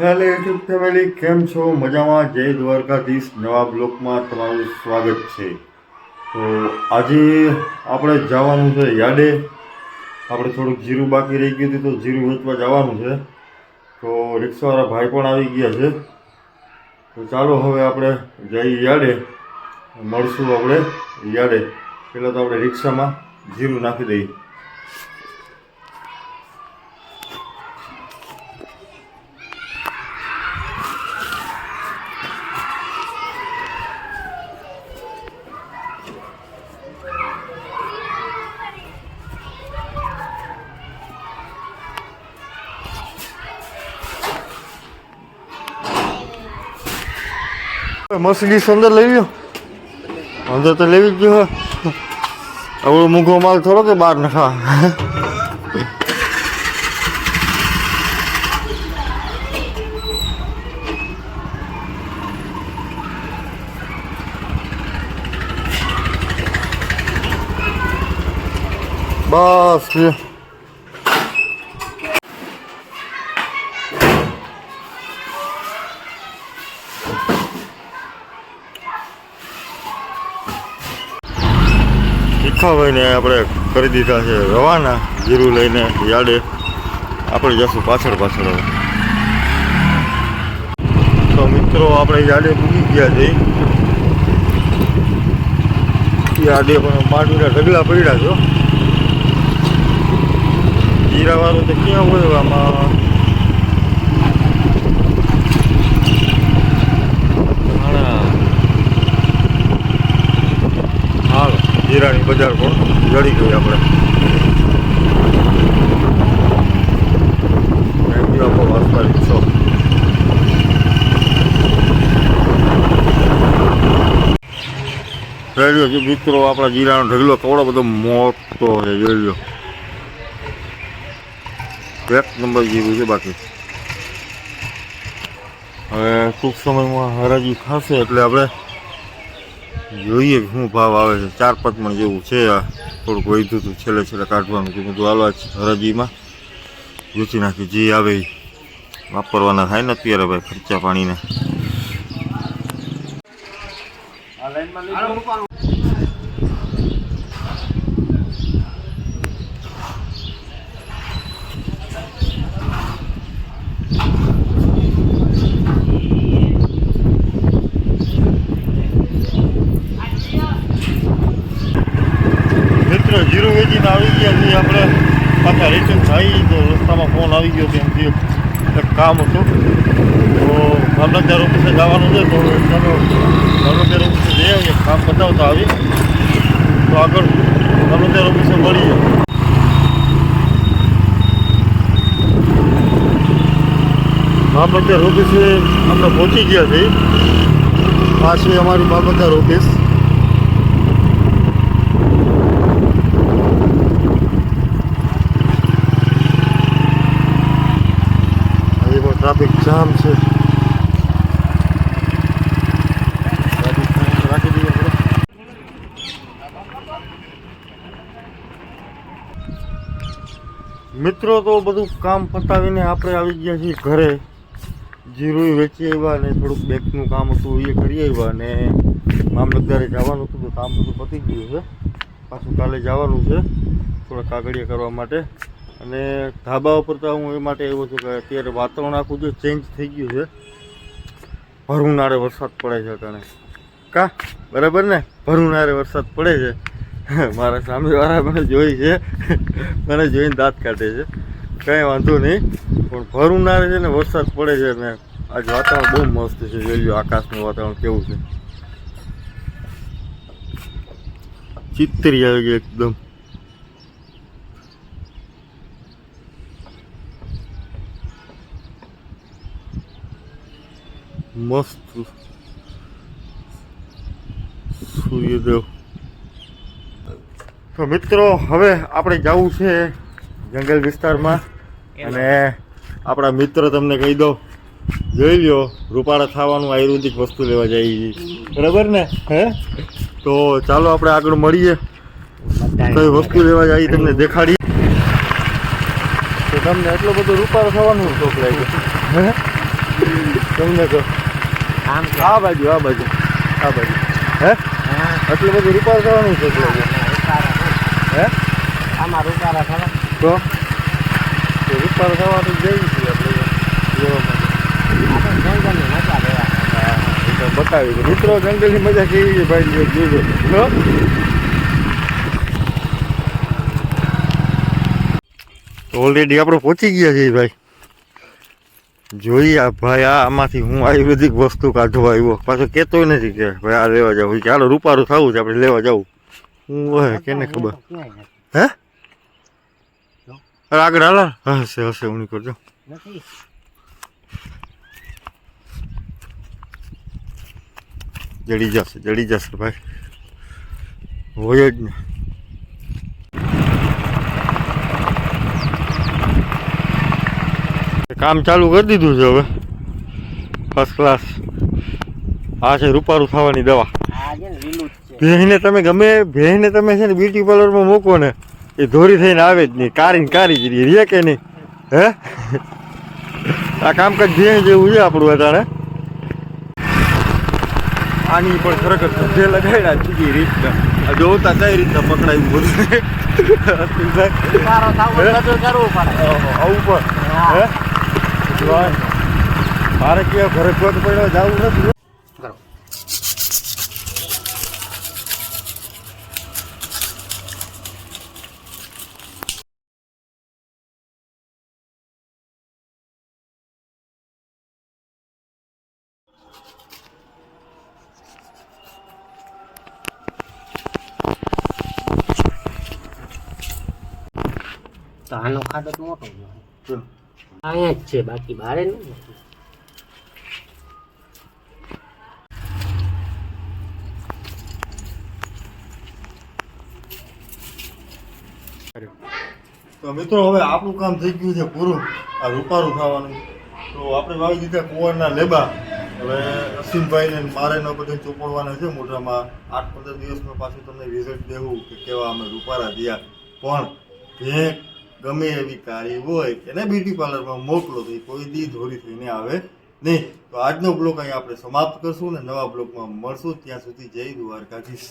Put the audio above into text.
Hello YouTube family, કેમ છો? મજામાં? જય દ્વારકાધીશ. નવા બ્લોકમાં તમારું સ્વાગત છે. તો આજે આપણે જવાનું છે યાડે આપણે થોડુંક જીરું બાકી રહી ગયું હતું તો જીરું વેચવા જવાનું છે. તો રિક્ષાવાળા ભાઈ પણ આવી ગયા છે. તો ચાલો હવે આપણે જઈએ યાડે મળશું આપણે યાડે પહેલાં તો આપણે રિક્ષામાં જીરું નાખી દઈએ. મર્સિડીસ અંદર લઈ લ્યો અંદર તો લેવી જ જોઈએ આવડો મૂંઘો માલ થોડો કે બહાર નખા બસ ભીખાભાઈને આપણે કરી દીધા છે રવાના, જીરું લઈને યાડે. આપણે જશું પાછળ પાછળ હવે. તો મિત્રો, આપણે યાડે મૂકી ગયા છે યાડે પણ માંડવીના ઢગલા પડ્યા છો જીરાવાળું તો ક્યાં હોય આમાં ઘણા હાલ જીરાની બજાર પણ જડી ગઈ આપણે. થેન્ક પર રિક્ષો રેડિયો છે, મિત્રો, આપણા જીરાનો ઢગલો કવડો બધો મોટો છે જોઈ એક નંબર જીરું છે બાકી. હવે ટૂંક સમયમાં હરાજી થશે એટલે આપણે જોઈએ શું ભાવ આવે છે. ચાર પાંચ મણ જેવું છે આ. થોડુંક વધ્યું હતું છેલ્લે છેલ્લે કાઢવાનું કે બધું હાલવા હરાજીમાં. વેચી નાખી જે આવે એ વાપરવાના થાય ને અત્યારે ભાઈ ખર્ચા પાણીના મિત્ર જીરો વેચીને આવી ગયા છીએ આપણે. પાછા રિટર્ન થઈ તો રસ્તામાં ફોન આવી ગયો કે એમથી એક કામ હતું. તો ભાવનગર ઓફિસે જવાનું છે, તો ચાલો ભાવનગર ઓફિસે જઈ આવીએ કામ બતાવતા આવી. તો આગળ ભાવનગર ઓફિસે મળીએ. મામલતદાર ઓફિસે આપણે પહોંચી ગયા છીએ. આ છે અમારી મામલતદાર ઓફિસ હજી પણ ટ્રાફિક જામ છે મિત્રો, તો બધું કામ પતાવીને આપણે આવી ગયા છીએ ઘરે. જીરું વેચી આવ્યા ને થોડુંક બેંકનું કામ હતું, એ કરી આવ્યા ને મામલતદારે જવાનું હતું, તો કામ બધું પતી ગયું છે. પાછું કાલે જવાનું છે, થોડા કાગળિયા કરવા માટે. અને ધાબા ઉપર તો હું એ માટે એવું છું કે અત્યારે વાતાવરણ આખું જો ચેન્જ થઈ ગયું છે ભરુનારે વરસાદ પડે છે અટાણે. કા? બરાબર ને? ભરુનારે વરસાદ પડે છે. મારા સામેવાળા મને જોઈ છે. મને જોઈને દાંત કાઢે છે. કંઈ વાંધો નહીં, પણ ભરુનારે છે ને વરસાદ પડે છે ને આજ વાતાવરણ બહુ મસ્ત છે. જોઈ આકાશનું વાતાવરણ કેવું છે. ચિત્તરી આવી ગઈ એકદમ. મસ્ત સૂર્યદેવ તો મિત્રો હવે આપણે જવું છે જંગલ વિસ્તારમાં. અને આપણા મિત્ર તમને કહી દો જોઈ લ્યો રૂપાળા થવાનું આયુર્વેદિક વસ્તુ લેવા જઈએ બરાબર ને? હે? તો ચાલો આપણે આગળ મળીએ. કઈ વસ્તુ લેવા જઈએ તમને દેખાડીએ. તો તમને એટલો બધો રૂપાળો થવાનું શોખ લાગ્યો. હે? તમને કહો આમ આ બાજુ આ બાજુ આ બાજુ. હે? હા. આટલું બધું રૂપાર કરવાનું છે એટલું હે? આમાં રૂપારા ખરા તો? રૂપાર થવાનું જઈ છે આપણે હા બતાવી મિત્રો જંગલની મજા કેવી છે ભાઈ? જોજો. ઓલરેડી આપણે પહોંચી ગયા છીએ ભાઈ. જોઈએ આ ભાઈ આ આમાંથી હું આયુર્વેદિક વસ્તુ કાઢવા આવ્યો. પાછો કહેતો નથી કે ભાઈ આ લેવા જાવ ચાલો રૂપારું થવું છે આપણે લેવા જવું હું હોય કેને ખબર? હે આગળ હાલા. હશે હશે હું કરજો. જડી જશે જડી જશે ભાઈ. હોય જ ને. કામ ચાલુ કરી દીધું છે હવે. ફર્સ્ટ ક્લાસ આ છે રૂપારું થવાની દવા. આ છે ને લીલું જ છે. ભેંને તમે ગમે ભેંને તમે છે ને બ્યુટી પાર્લરમાં મૂકો ને એ ધોરી થઈને આવે જ નહીં. કારી ને કારી જ રે કે નહીં? હે? આ કામકાજ ભેં જેવું છે આપણું અત્યારે આની પણ ખરેખર સભ્ય લગાડ્યા બીજી રીતના. આ જોતા કઈ રીતના પકડાયું બધું. આવું પણ. કેવો ઘરે કોટ પડ્યો જવું નથી. કરો. તો આનો ખાડો મોટો. અહીંયા જ છે, બાકી બારે નહીં તો મિત્રો, હવે આપણું કામ થઈ ગયું છે પૂરું. આ રૂપારું ખાવાનું. તો આપણે વાવી દીધા કુંવરના લેબા. હવે અસીમભાઈ ને મારે ને બધું ચોપડવાના છે મોઢામાં. આઠ પંદર દિવસમાં પાછું તમને રિઝલ્ટ દેવું કે કેવા અમે રૂપારા દયા પણ ભેંક ગમે એવી કાળી હોય એને બ્યુટી પાર્લરમાં મોકલો તો એ કોઈ દી ધોરી થઈને આવે નહીં. તો આજનો બ્લોગ અહીં આપણે સમાપ્ત કરશું ને નવા બ્લોગમાં મળશું. ત્યાં સુધી જય દ્વારકાધીશ.